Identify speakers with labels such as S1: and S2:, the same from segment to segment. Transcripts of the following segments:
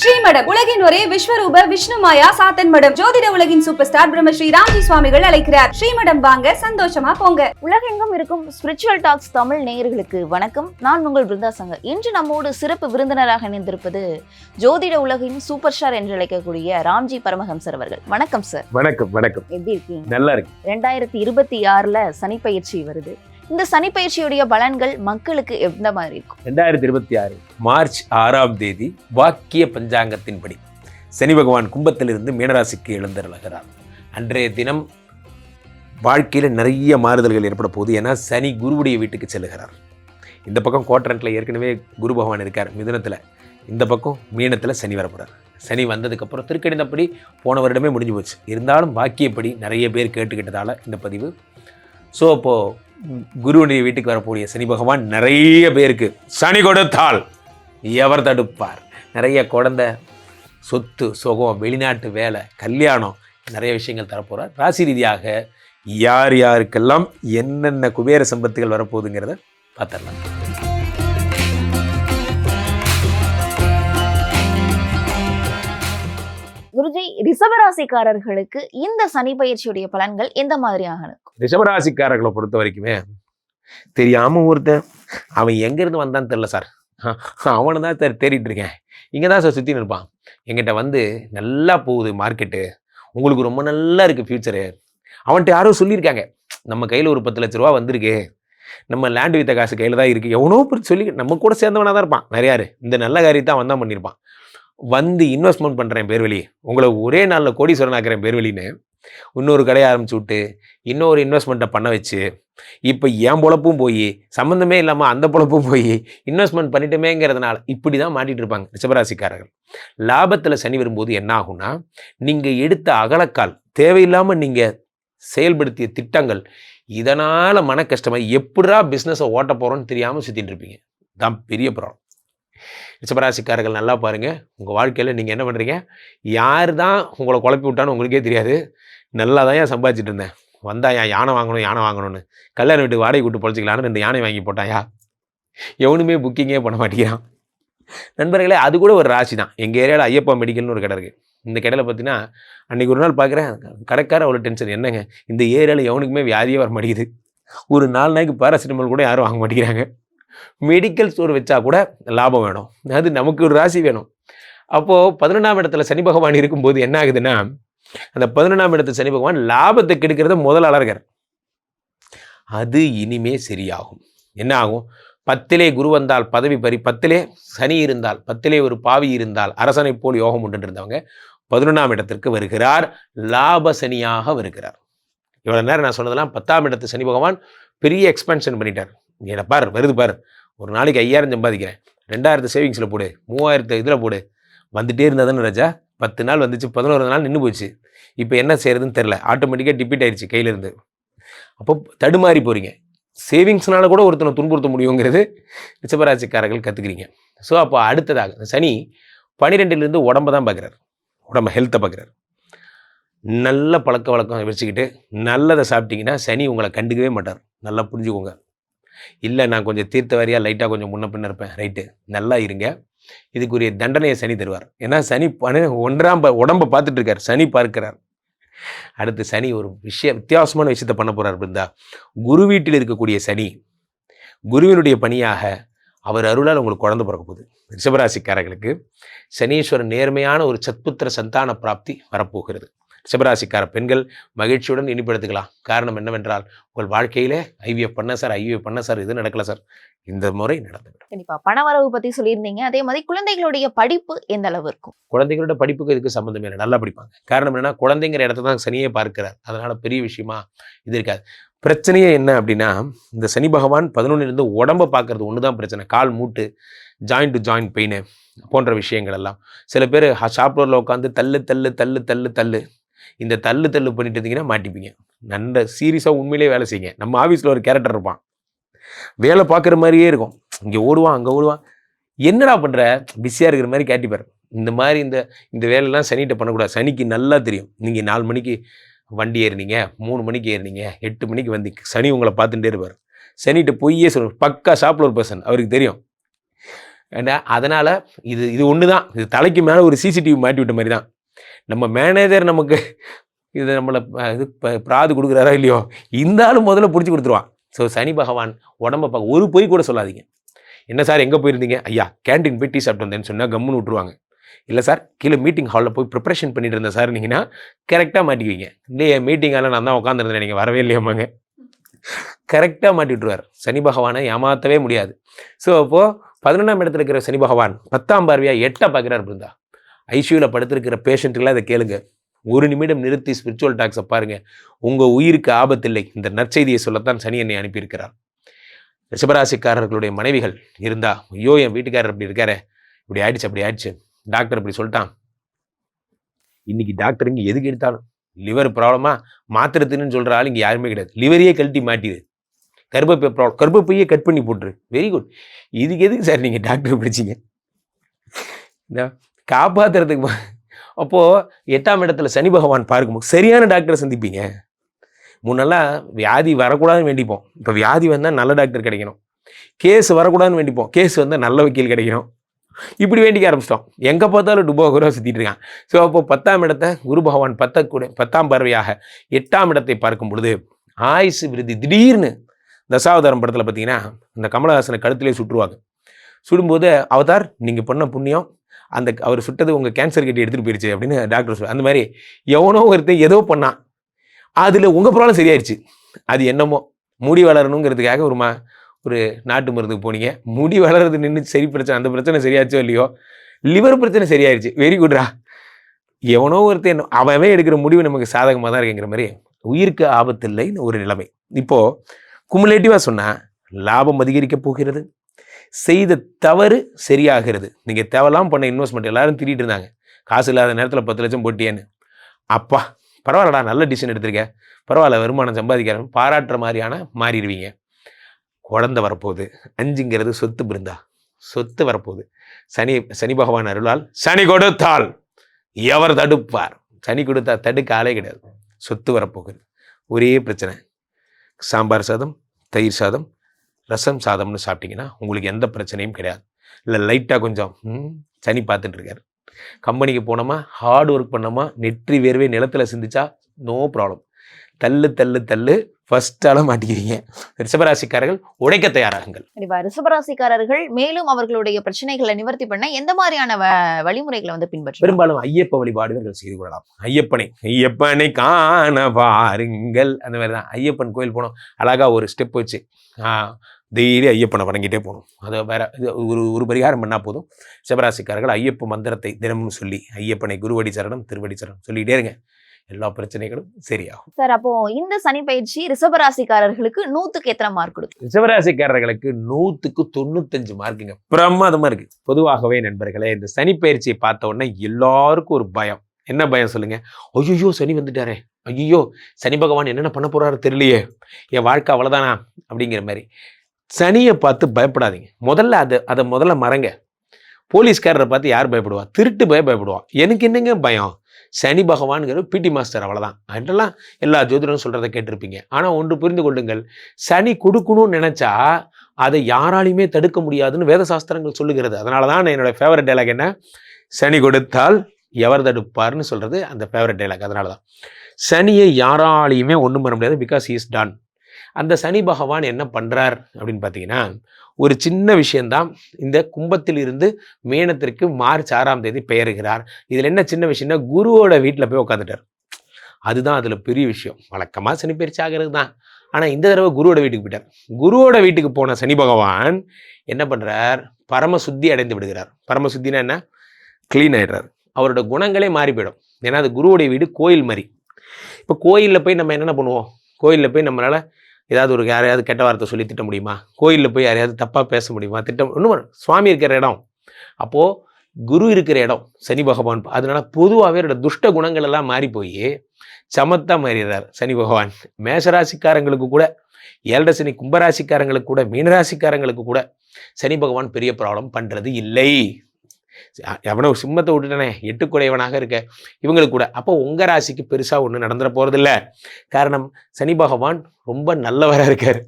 S1: ஸ்ரீமடம் உலகின் ஒரே விஸ்வரூப விஷ்ணு மாயா சாத்தன் மடம் ஜோதிட உலகின் சூப்பர் ஸ்டார் பிரம்மஸ்ரீ ராம்ஜி சுவாமிகள் அழைக்கிறார். ஸ்ரீமடம் வாங்க சந்தோஷமா போங்க.
S2: உலகெங்கும் இருக்கும் ஸ்பிரிச்சுவல் டாக்ஸ் தமிழ் நேயர்களுக்கு வணக்கம். நான் உங்கள் பிருந்தா சங்கர் இன்று நம்மோடு சிறப்பு விருந்தினராக இணைந்திருப்பது ஜோதிட உலகின் சூப்பர் ஸ்டார் என்று அழைக்கக்கூடிய ராம்ஜி பரமஹம்சர் அவர்கள். வணக்கம் சார்
S3: வணக்கம் வணக்கம்.
S2: எப்படி இருக்கீங்க?
S3: நல்லா இருக்கு
S2: ரெண்டாயிரத்தி இருபத்தி ஆறுல சனிப்பயிற்சி வருது. இந்த சனி பயிற்சியுடைய பலன்கள் மக்களுக்கு எந்த மாதிரி இருக்கும்?
S3: ரெண்டாயிரத்தி இருபத்தி ஆறு மார்ச் ஆறாம் தேதி வாக்கிய பஞ்சாங்கத்தின்படி சனி பகவான் கும்பத்திலிருந்து மீனராசிக்கு எழுந்தருளுகிறார். அன்றைய தினம் வாழ்க்கையில் நிறைய மாறுதல்கள் ஏற்பட போகுது. ஏன்னா சனி குருவுடைய வீட்டுக்கு செல்லுகிறார். இந்த பக்கம் கோட்டரண்ட்டில் ஏற்கனவே குரு பகவான் இருக்கார் மிதுனத்தில். இந்த பக்கம் மீனத்தில் சனி வரப்படுறார் சனி வந்ததுக்கப்புறம் திருக்கணிதப்படி போன வருடமே முடிஞ்சு போச்சு. இருந்தாலும் வாக்கியப்படி நிறைய பேர் கேட்டுக்கிட்டதால் இந்த பதிவு. ஸோ அப்போது குருவனுடைய வீட்டுக்கு வரக்கூடிய சனி பகவான் நிறைய பேருக்கு சனி கொடுத்தால் எவர் தடுப்பார். நிறைய குழந்தை சொத்து சுகம் வெளிநாட்டு வேலை கல்யாணம் நிறைய விஷயங்கள் தரப்போகிறார் ராசி ரீதியாக யார் யாருக்கெல்லாம் என்னென்ன குபேர சம்பத்துகள் வரப்போகுதுங்கிறத பார்த்துடலாம்.
S2: ரிஷபராசிக்காரர்களுக்கு இந்த சனி பயிற்சியுடைய பலன்கள் எந்த மாதிரியாக இருக்கும்?
S3: ரிஷபராசிக்காரர்களை பொறுத்த வரைக்குமே தெரியாம ஒருத்தன் அவன் எங்கிருந்து வந்தான்னு தெரில சார். அவனை தான் சார் தேடிட்டு இருக்கேன். இங்கே தான் சார் சுற்றின்னு இருப்பான். எங்கிட்ட வந்து நல்லா போகுது மார்க்கெட்டு உங்களுக்கு ரொம்ப நல்லா இருக்குது ஃப்யூச்சரு அவன்கிட்ட யாரோ சொல்லியிருக்காங்க. நம்ம கையில் ஒரு பத்து லட்ச ரூபா வந்திருக்கு. நம்ம லேண்டு வித்த காசு கையில் தான் இருக்குது எவனோ சொல்லி நம்ம கூட சேர்ந்தவனாக தான் இருப்பான். நிறையாரு இந்த நல்ல காரியத்தான் வந்தான் பண்ணியிருப்பான். வந்து இன்வெஸ்ட்மெண்ட் பண்ணுறேன் பேர்வழி உங்களை ஒரே நாளில் கோடீஸ்வரன் ஆக்குறேன் பேர்வழின்னு இன்னொரு கடையை ஆரம்பிச்சு விட்டு இன்னொரு இன்வெஸ்ட்மெண்ட்டை பண்ண வச்சு இப்போ என் பொழப்பும் போய் சம்மந்தமே இல்லாமல் அந்த பொழப்பும் போய் இன்வெஸ்ட்மெண்ட் பண்ணிட்டோமேங்கிறதுனால இப்படி தான் மாட்டிகிட்டு இருப்பாங்க ரிஷபராசிக்காரர்கள். லாபத்தில் சனி வரும்போது என்ன ஆகும்னா நீங்கள் எடுத்த அகலக்கால் தேவையில்லாமல் நீங்கள் செயல்படுத்திய திட்டங்கள் இதனால் மன கஷ்டமாக எப்படா பிஸ்னஸை ஓட்ட போகிறோன்னு தெரியாமல் சுற்றிட்டு இருப்பீங்க. தான் பெரிய ப்ராப்ளம் ரிஷபராசிக்காரர்கள் நல்லா பாருங்கள் உங்கள் வாழ்க்கையில் நீங்கள் என்ன பண்ணுறீங்க யார் தான் உங்களை குழப்பி விட்டான்னு உங்களுக்கே தெரியாது. நல்லா தான் ஏன் சம்பாதிச்சிட்டு இருந்தேன்? வந்தா ஏன் யானை வாங்கணும் யானை வாங்கணும்னு? கல்யாண வீட்டுக்கு வாடகை விட்டு பொழைச்சிக்கலான்னு ரெண்டு யானை வாங்கி போட்டாயா? எவனுமே புக்கிங்கே பண்ண மாட்டேங்கிறான். நண்பர்களே அது கூட ஒரு ராசி தான். எங்கள் ஏரியாவில் ஐயப்பா மெடிக்கல்னு ஒரு கடை இருக்குது இந்த கடையில் பார்த்தீங்கன்னா அன்றைக்கி ஒரு நாள் பார்க்குறேன் கடைக்கார அவ்வளோ டென்ஷன் என்னங்க? இந்த ஏரியாவில் எவனுக்குமே வியாதியே வர மாட்டேங்குது ஒரு நாலு நாளைக்கு பேராசிட்டமால் கூட யாரும் வாங்க மாட்டேங்கிறாங்க. மெடிக்கல் ஸ்டோர் வச்சா கூட லாபம் வேணும். அது நமக்கு ஒரு ராசி வேணும். அப்போது பதினொன்றாம் இடத்துல சனி பகவான் இருக்கும்போது என்ன ஆகுதுன்னா அந்த பதினொன்றாம் இடத்து சனி பகவான் லாபத்தை கெடுக்கிறத முதல் இருக்கார். அது இனிமே சரியாகும். என்ன ஆகும்? பத்திலே குரு வந்தால் பதவி பறி பத்திலே சனி இருந்தால் பத்திலே ஒரு பாவி இருந்தால் அரசனை போல் யோகம் உண்டு இருந்தவங்க பதினொன்றாம் இடத்திற்கு வருகிறார். லாப சனியாக வருகிறார். இவ்வளோ நேரம் நான் சொன்னதெல்லாம் பத்தாம் இடத்து சனி பகவான் பெரிய எக்ஸ்பென்ஷன் பண்ணிட்டார். என்ன பார் வருது பார். ஒரு நாளைக்கு ஐயாயிரம் சம்பாதிக்கிறேன். ரெண்டாயிரத்து சேவிங்ஸில் போடு மூவாயிரத்து இதில் போடு. வந்துட்டே இருந்ததுன்னு ராஜா? பத்து நாள் வந்துச்சு பதினோரு நாள் நின்று போச்சு. இப்போ என்ன செய்கிறதுன்னு தெரில ஆட்டோமேட்டிக்காக டிபிட் ஆயிடுச்சு கையிலேருந்து. அப்போ தடுமாறி போகிறீங்க சேவிங்ஸ்னால கூட ஒருத்தனை துன்புறுத்த முடியுங்கிறது ரிஷபராசிக்காரர்கள் கற்றுக்குறீங்க ஸோ அப்போ அடுத்ததாக சனி பனிரெண்டுலேருந்து உடம்பை தான் பார்க்குறாரு உடம்ப ஹெல்த்தை பார்க்குறாரு நல்ல பழக்க வழக்கம் வச்சுக்கிட்டு நல்லதை சாப்பிட்டீங்கன்னா சனி உங்களை கண்டுக்கவே மாட்டார். நல்லா புரிஞ்சுக்கோங்க. இல்லை நான் கொஞ்சம் தீர்த்த வாரியாக லைட்டாக கொஞ்சம் முன்ன பின்ன இருப்பேன். ரைட்டு நல்லா இருங்க. இதுக்குரிய தண்டனையை சனி தருவார். ஏன்னா சனி பணு ஒன்றாம் ப- உடம்ப பார்த்துட்டு இருக்கார் சனி பார்க்கிறார். அடுத்து சனி ஒரு விஷயம் வித்தியாசமான விஷயத்தை பண்ண போகிறார் பிருந்தா. குரு வீட்டில் இருக்கக்கூடிய சனி குருவினுடைய பணியாக அவர் அருளால் உங்களுக்கு குழந்தை பிறக்க போகுது. ரிஷபராசிக்காரர்களுக்கு சனீஸ்வரன் நேர்மையான ஒரு சத்புத்திர சந்தான பிராப்தி வரப்போகிறது. ரிஷபராசிக்கார பெண்கள் மகிழ்ச்சியுடன் இனிப்படுத்திக்கலாம். காரணம் என்னவென்றால் உங்கள் வாழ்க்கையிலே ஐவிஎஃப் பண்ண சார் ஐவிஎஃப் பண்ண சார் இது நடக்கல சார். இந்த முறை நடந்துவிடும்.
S2: கண்டிப்பா. பணவரவு பத்தி சொல்லியிருந்தீங்க. அதே மாதிரி குழந்தைகளுடைய படிப்பு எந்த அளவு இருக்கும்?
S3: குழந்தைகளோட படிப்புக்கு இதுக்கு சம்மந்தமே இல்லை. நல்லா படிப்பாங்க. காரணம் என்னன்னா குழந்தைங்கிற இடத்த தான் சனியே பார்க்கிறார். அதனால பெரிய விஷயமா இது இருக்காது. பிரச்சனையே என்ன அப்படின்னா இந்த சனி பகவான் பதினொன்னுலேருந்து உடம்ப பார்க்கறது ஒன்று தான் பிரச்சனை. கால் மூட்டு ஜாயிண்ட் டு ஜாயிண்ட் பெயின் போன்ற விஷயங்கள் எல்லாம். சில பேர் ஷாப்லோரில் உட்காந்து தள்ளு தள்ளு தள்ளு தள்ளு தள்ளு. இந்த தள்ளு தள்ளு பண்ணிட்டு இருந்தீங்கன்னா மாட்டிப்பீங்க. நல்ல சீரியஸாக உண்மையிலேயே வேலை செய்யுங்க. நம்ம ஆஃபீஸில் ஒரு கேரக்டர் இருப்பான். வேலை பார்க்குற மாதிரியே இருக்கும். இங்கே ஓடுவான் அங்கே ஓடுவான். என்னடா பண்ணுற பிஸியாக இருக்கிற மாதிரி கேட்டிப்பார் இந்த மாதிரி இந்த இந்த வேலையெல்லாம் சனிகிட்ட பண்ணக்கூடாது. சனிக்கு நல்லா தெரியும். நீங்கள் நாலு மணிக்கு வண்டி ஏறினீங்க மூணு மணிக்கு ஏறினீங்க எட்டு மணிக்கு வந்து சனி உங்களை பார்த்துட்டே இருப்பார். சனிகிட்ட பொய்யே சொல்லுவார் பக்கா ஷாப்பில் ஒரு பர்சன் அவருக்கு தெரியும். ஏன்னா அதனால் இது இது ஒன்று தான் இது தலைக்கு மேலே ஒரு சிசிடிவி மாட்டி விட்ட மாதிரி தான் நம்ம மேனேஜர் நமக்கு இது நம்மளை இது ப- பிராது கொடுக்குறாரா இல்லையோ? இந்த முதல்ல பிடிச்சி கொடுத்துருவான். ஸோ சனி பகவான் உடம்ப பார்க்க ஒரு பொய் கூட சொல்லாதீங்க. என்ன சார் எங்கே போயிருந்தீங்க? ஐயா கேண்டீன் போய் டீ சாப்பிட்டு வந்தேன்னு சொன்னால் கம்முன்னு விட்டுருவாங்க. இல்லை சார் கீழே மீட்டிங் ஹாலில் போய் ப்ரிப்பரேஷன் பண்ணிட்டு இருந்தேன் சார் நீங்கன்னா கரெக்டாக மாட்டிக்குவீங்க. இல்லையே மீட்டிங் ஹாலில் நான் தான் உட்காந்துருந்தேன் நீங்கள் வரவே இல்லையாமாங்க கரெக்டாக மாட்டி விட்டுருவார். சனி பகவானை ஏமாற்றவே முடியாது. ஸோ அப்போது பதினொன்றாம் இடத்துல இருக்கிற சனி பகவான் பத்தாம் பார்வையாக எட்டை பார்க்குறாரு பிருந்தா. ஐசியூவில் படுத்திருக்கிற பேஷண்ட்டுலாம் இதை கேளுங்க. ஒரு நிமிடம் நிறுத்தி ஸ்பிரிச்சுவல் டாக்ஸை பாருங்கள் உங்கள் உயிருக்கு ஆபத்தில்லை. இந்த நற்செய்தியை சொல்லத்தான் சனி என்னை அனுப்பியிருக்கிறார். ரிஷபராசிக்காரர்களுடைய மனைவிகள் இருந்தா ஐயோ என் வீட்டுக்காரர் அப்படி இருக்காரு. இப்படி ஆயிடுச்சு அப்படி ஆயிடுச்சு. டாக்டர் இப்படி சொல்லிட்டான். இன்னைக்கு டாக்டர் இங்கே எதுக்கு எடுத்தாலும்? லிவர் ப்ராப்ளமா மாத்திரத்துன்னு சொல்கிற ஆள் இங்கே யாருமே கிடையாது. லிவரையே கழட்டி மாட்டிது கர்ப்பப்பை ப்ராப்ளம் கர்ப்பப்பையே கட் பண்ணி போட்டுரு. வெரி குட் இதுக்கு எதுக்கு சார் நீங்கள் டாக்டர் படிச்சீங்க? காப்பாற்றுறதுக்கு காப்பாத்துறதுக்கு எட்டாம் இடத்துல சனி பகவான் பார்க்கும்போது சரியான டாக்டரை சந்திப்பீங்க. முன்னெல்லாம் வியாதி வரக்கூடாதுன்னு வேண்டிப்போம். இப்போ வியாதி வந்தால் நல்ல டாக்டர் கிடைக்கணும். கேஸ் வரக்கூடாதுன்னு வேண்டிப்போம். கேஸ் வந்தால் நல்ல வக்கீல் கிடைக்கணும். இப்படி வேண்டிக்க ஆரம்பிச்சிட்டோம். எங்கே பார்த்தாலும் டுபோகரோ சுற்றிட்டு இருக்கான். ஸோ அப்போ பத்தாம் இடத்தை குரு பகவான் பத்த கூட பத்தாம் பறவையாக எட்டாம் இடத்தை பார்க்கும் பொழுது ஆயுசு விருதி திடீர்னு தசாவதாரம் படத்தில் பார்த்தீங்கன்னா இந்த கமலஹாசனை கழுத்திலே சுற்றுவாங்க. சுடும்போது அவதார் நீங்கள் பண்ண புண்ணியம் அந்த அவர் சுட்டது உங்கள் கேன்சர் கட்டி எடுத்துகிட்டு போயிடுச்சு அப்படின்னு டாக்டர் சொல்லுவார் அந்த மாதிரி எவனோ ஒருத்தன் ஏதோ பண்ணான். அதில் உங்கள் ப்ராப்ளம் சரியாயிருச்சு. அது என்னமோ முடி வளரணுங்கிறதுக்காக ஒரு மா ஒரு நாட்டு மருந்துக்கு போனீங்க. முடி வளர்றது நின்று சரி பிரச்சனை அந்த பிரச்சனை சரியாச்சோ இல்லையோ? லிவர் பிரச்சனை சரியாயிருச்சு. வெரி குட்ரா எவனோ ஒருத்தன் அவன் எடுக்கிற முடிவு நமக்கு சாதகமாக தான் இருக்குங்கிற மாதிரி உயிருக்கு ஆபத்தில்லைன்னு ஒரு நிலைமை. இப்போது குமுலேட்டிவாக சொன்னால் லாபம் அதிகரிக்கப் போகிறது. செய்த தவறு சரியாகிறது. நீங்கள் தேவையில்லாம பண்ண இன்வெஸ்ட்மெண்ட் எல்லாரும் திட்டிட்டு இருந்தாங்க. காசு இல்லாத நேரத்தில் பத்து லட்சம் போட்டியேன்னு. அப்பா பரவாயில்லடா நல்ல டிசிஷன் எடுத்திருக்க. பரவாயில்ல வருமானம் சம்பாதிக்கிறேன் பாராட்டுற மாதிரியான மாறிடுவீங்க. குழந்தை வரப்போகுது. அஞ்சுங்கிறது சொத்து பிருந்தா. சொத்து வரப்போகுது. சனி சனி பகவான் அருளால் சனி கொடுத்தால் எவர் தடுப்பார்? சனி கொடுத்தா தடுக்க ஆளே கிடையாது. சொத்து வரப்போகுது. ஒரே பிரச்சனை. சாம்பார் சாதம் தயிர் சாதம் ரசம் சாதம்னு சாப்பிட்டீங்கன்னா உங்களுக்கு எந்த பிரச்சனையும் கிடையாது. இல்லை லைட்டாக கொஞ்சம் சனி பார்த்துட்டு இருக்காரு. கம்பெனிக்கு போனோமா ஹார்ட் ஒர்க் பண்ணோமா நெற்றி வேர்வை நிலத்தில் சிந்திச்சா நோ ப்ராப்ளம் தள்ளு தள்ளு தள்ளு ஃபஸ்ட்டால மாட்டிக்கிறீங்க. ரிஷபராசிக்காரர்கள் உடைக்க தயாராகுங்கள்.
S2: கண்டிப்பா ரிஷபராசிக்காரர்கள் மேலும் அவர்களுடைய பிரச்சனைகளை நிவர்த்தி பண்ண எந்த மாதிரியான வ- வழிமுறைகளை வந்து பின்பற்ற
S3: பெரும்பாலும் ஐயப்ப வழிபாடுகள் செய்து கொள்ளலாம். ஐயப்பனை ஐயப்பனை காண பாருங்கள் அந்த மாதிரி தான் ஐயப்பன் கோயில் போனோம் அழகா ஒரு ஸ்டெப் வச்சு டெய்லி ஐயப்பனை வணங்கிட்டே போகணும். அதை வேற ஒரு ஒரு பரிகாரம் பண்ணால் போதும். சிவராசிக்காரர்கள் ஐயப்ப மந்திரத்தை தினமும் சொல்லி ஐயப்பனை குருவடி சரணம் திருவடி சரணம் சொல்லிட்டே இருங்க. எல்லா பிரச்சனைகளும் சரியாகும்.
S2: சார் அப்போ இந்த சனி பயிற்சி ரிஷபராசிக்காரர்களுக்கு நூத்துக்கு எத்தனை மார்க் கொடுக்கும்?
S3: சிவராசிக்காரர்களுக்கு நூற்றுக்கு தொண்ணூத்தஞ்சு மார்க்குங்க பிரமாதமா இருக்கு. பொதுவாகவே நண்பர்களே இந்த சனி பயிற்சியை பார்த்த உடனே எல்லாருக்கும் ஒரு பயம். என்ன பயம் சொல்லுங்க? ஐயோ சனி வந்துட்டாரே. ஐயோ சனி பகவான் என்னென்ன பண்ண போறாரு தெரியலையே. என் வாழ்க்கை அவ்வளோதானா அப்படிங்கிற மாதிரி. சனியை பார்த்து பயப்படாதீங்க. முதல்ல அதை அதை முதல்ல மறங்க. போலீஸ்காரரை பார்த்து யார் பயப்படுவா? திருட்டு பய பயப்படுவா. எனக்கு என்னங்க பயம்? சனி பகவான்கிற பிடி மாஸ்டர் அவ்வளோதான் அதெல்லாம் எல்லா ஜோதிடரும் சொல்கிறத கேட்டிருப்பீங்க. ஆனால் ஒன்று புரிந்து கொள்ளுங்கள். சனி கொடுக்கணும்னு நினச்சா அதை யாராலையுமே தடுக்க முடியாதுன்னு வேத சாஸ்திரங்கள் சொல்லுகிறது. அதனால தான் என்னோட ஃபேவரட் டைலாக் என்ன? சனி கொடுத்தால் எவர் தடுப்பார்னு சொல்கிறது அந்த ஃபேவரட் டைலாக் அதனால தான் சனியை யாராலையுமே ஒன்றும் பண்ண முடியாது பிகாஸ் இஸ் டன் அந்த சனி பகவான் என்ன பண்ணுறார் அப்படின்னு பார்த்தீங்கன்னா ஒரு சின்ன விஷயந்தான் இந்த கும்பத்தில் இருந்து மீனத்திற்கு மார்ச் ஆறாம் தேதி பெயருகிறார். இதில் என்ன சின்ன விஷயம்னா குருவோட வீட்டில் போய் உட்காந்துட்டார் அதுதான் அதில் பெரிய விஷயம். வழக்கமாக சனி பயிற்சி ஆகிறது தான். ஆனால் இந்த தடவை குருவோட வீட்டுக்கு போயிட்டார். குருவோட வீட்டுக்கு போன சனி பகவான் என்ன பண்ணுறார் பரம சுத்தி அடைந்து விடுகிறார். பரம சுத்தினா என்ன? க்ளீன் ஆகிடுறார் அவரோட குணங்களே மாறி போயிடும். ஏன்னா அது குருவோடைய வீடு கோயில் மாதிரி. இப்போ கோயிலில் போய் நம்ம என்னென்ன பண்ணுவோம்? கோயிலில் போய் நம்மளால் ஏதாவது ஒரு யாரையாவது கெட்ட வார்த்தை சொல்லி திட்ட முடியுமா? கோயிலில் போய் யாரையாவது தப்பாக பேச முடியுமா? திட்டம் இன்னும் சுவாமி இருக்கிற இடம். அப்போது குரு இருக்கிற இடம் சனி பகவான். அதனால பொதுவாகவே அவரோட துஷ்ட குணங்கள் எல்லாம் மாறி போய் சமத்தா மாறிடுறார் சனி பகவான். மேஷராசிக்காரங்களுக்கு கூட ஏழரை சனி கும்பராசிக்காரங்களுக்கு கூட மீனராசிக்காரங்களுக்கு கூட சனி பகவான் பெரிய ப்ராப்ளம் பண்ணுறது இல்லை. எவனோ சிம்மத்தை விட்டுட்டானே எட்டுக்குடையவனாக இருக்க இவங்களுக்கு கூட. அப்போ உங்கள் ராசிக்கு பெருசாக ஒன்றும் நடந்துட போகிறதில்ல காரணம் சனி பகவான் ரொம்ப நல்லவராக இருக்கார்.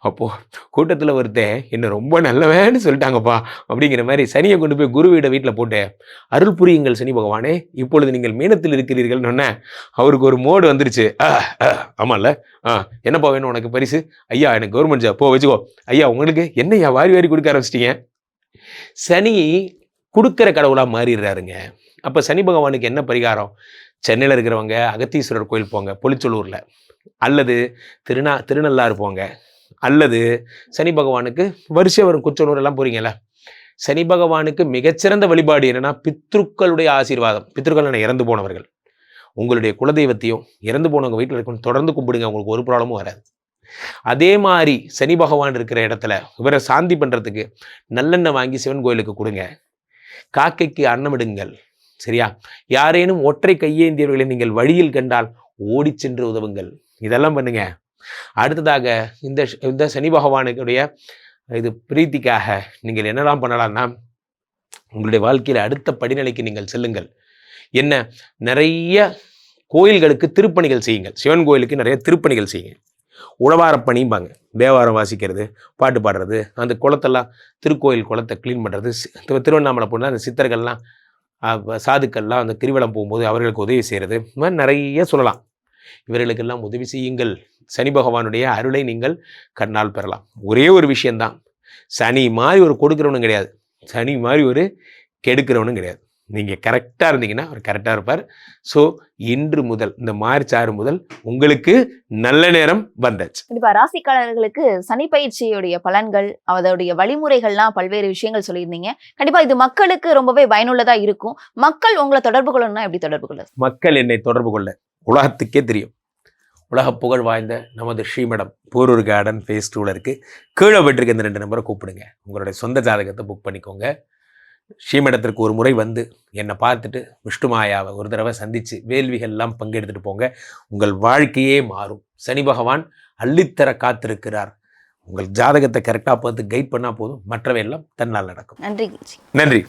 S3: அப்போது கூட்டத்தில் ஒருத்தன் என்ன ரொம்ப நல்லவன்னு சொல்லிட்டாங்கப்பா அப்படிங்கிற மாதிரி சனியை கொண்டு போய் குருவிட வீட்டில் போட்டு அருள் புரியுங்கள் சனி பகவானே இப்பொழுது நீங்கள் மீனத்தில் இருக்கிறீர்கள்னு அவருக்கு ஒரு மோடு வந்துருச்சு. ஆமாம்ல ஆ, என்னப்பா வேணும் உனக்கு பரிசு? ஐயா எனக்கு கவர்மெண்ட் ஜாப் போ வச்சுக்கோ. ஐயா உங்களுக்கு என்னய்யா வாரி வாரி கொடுக்க ஆரம்பிச்சிட்டீங்க? சனி கொடுக்குற கடவுளாக மாறிடுறாருங்க. அப்போ சனி பகவானுக்கு என்ன பரிகாரம்? சென்னையில் இருக்கிறவங்க அகத்தீஸ்வரர் கோயில் போங்க பொலிச்சலூரில் அல்லது திருநா திருநள்ளாறு போங்க. அல்லது சனி பகவானுக்கு வருஷம் வரும் குச்சனூர் எல்லாம் போகிறீங்களா சனி பகவானுக்கு மிகச்சிறந்த வழிபாடு என்னென்னா பித்ருக்களுடைய ஆசீர்வாதம். பித்ருக்கள் இறந்து போனவர்கள். உங்களுடைய குலதெய்வத்தையும் இறந்து போனவங்க வீட்டில் இருக்கணும் தொடர்ந்து கும்பிடுங்க உங்களுக்கு ஒரு ப்ராப்ளமும் வராது. அதே மாதிரி சனி பகவான் இருக்கிற இடத்துல இவரை சாந்தி பண்ணுறதுக்கு நல்லெண்ணெய் வாங்கி சிவன் கோயிலுக்கு கொடுங்க. காக்கைக்கு அன்னமிடுங்கள் சரியா? யாரேனும் ஒற்றை கையேந்தியவர்களை நீங்கள் வழியில் கண்டால் ஓடிச் சென்று உதவுங்கள். இதெல்லாம் பண்ணுங்க. அடுத்ததாக இந்த இந்த சனி பகவானுடைய இது பிரீத்திக்காக நீங்கள் என்னெல்லாம் பண்ணலாம்னா உங்களுடைய வாழ்க்கையில் அடுத்த படிநிலைக்கு நீங்கள் செல்லுங்கள். என்ன? நிறைய கோயில்களுக்கு திருப்பணிகள் செய்யுங்கள். சிவன் கோயிலுக்கு நிறைய திருப்பணிகள் செய்யுங்க உழவாரப்பணிம்பாங்க. தேவாரம் வாசிக்கிறது பாட்டு பாடுறது அந்த குளத்தெல்லாம் திருக்கோயில் குளத்தை க்ளீன் பண்ணுறது திருவண்ணாமலை போனால் அந்த சித்தர்கள்லாம் சாதுக்கள்லாம் அந்த கிரிவலம் போகும்போது அவர்களுக்கு உதவி செய்கிறது இந்த மாதிரி நிறைய சொல்லலாம். இவர்களுக்கெல்லாம் உதவி செய்யுங்கள். சனி பகவானுடைய அருளை நீங்கள் கண்ணால் பெறலாம். ஒரே ஒரு விஷயந்தான். சனி மாதிரி ஒரு கொடுக்குறவனும் கிடையாது. சனி மாதிரி ஒரு கெடுக்கிறவனும் கிடையாது. நீங்கள் கரெக்டாக இருந்தீங்கன்னா அவர் கரெக்டாக இருப்பார். ஸோ இன்று முதல் இந்த மார்ச் ஆறு முதல் உங்களுக்கு நல்ல நேரம் வந்தாச்சு.
S2: கண்டிப்பா ராசிக்காரர்களுக்கு சனி பயிற்சியுடைய பலன்கள் அதோடைய வழிமுறைகள்லாம் பல்வேறு விஷயங்கள் சொல்லியிருந்தீங்க. கண்டிப்பா இது மக்களுக்கு ரொம்பவே பயனுள்ளதா இருக்கும். மக்கள் உங்களை தொடர்பு கொள்ளணும்னா எப்படி தொடர்பு கொள்ள
S3: மக்கள் என்னை தொடர்பு கொள்ள. உலகத்துக்கே தெரியும். உலக புகழ் வாய்ந்த நமது ஸ்ரீமடம் போரூர் கார்டன் ஃபேஸ் டூவில் இருக்குது கீழே போயிட்டுருக்க இந்த ரெண்டு நம்பரை கூப்பிடுங்க. உங்களுடைய சொந்த ஜாதகத்தை புக் பண்ணிக்கோங்க. ஸ்ரீமடத்திற்கு ஒரு முறை வந்து என்னை பார்த்துட்டு விஷ்ணுமாயாவை ஒரு தடவை சந்தித்து வேள்விகள்லாம் பங்கெடுத்துட்டு போங்க. உங்கள் வாழ்க்கையே மாறும். சனி பகவான் அள்ளித்தர காத்திருக்கிறார். உங்கள் ஜாதகத்தை கரெக்டாக பார்த்து கைட் பண்ணால் போதும். மற்றவையெல்லாம் தன்னால் நடக்கும்.
S2: நன்றி
S3: நன்றி.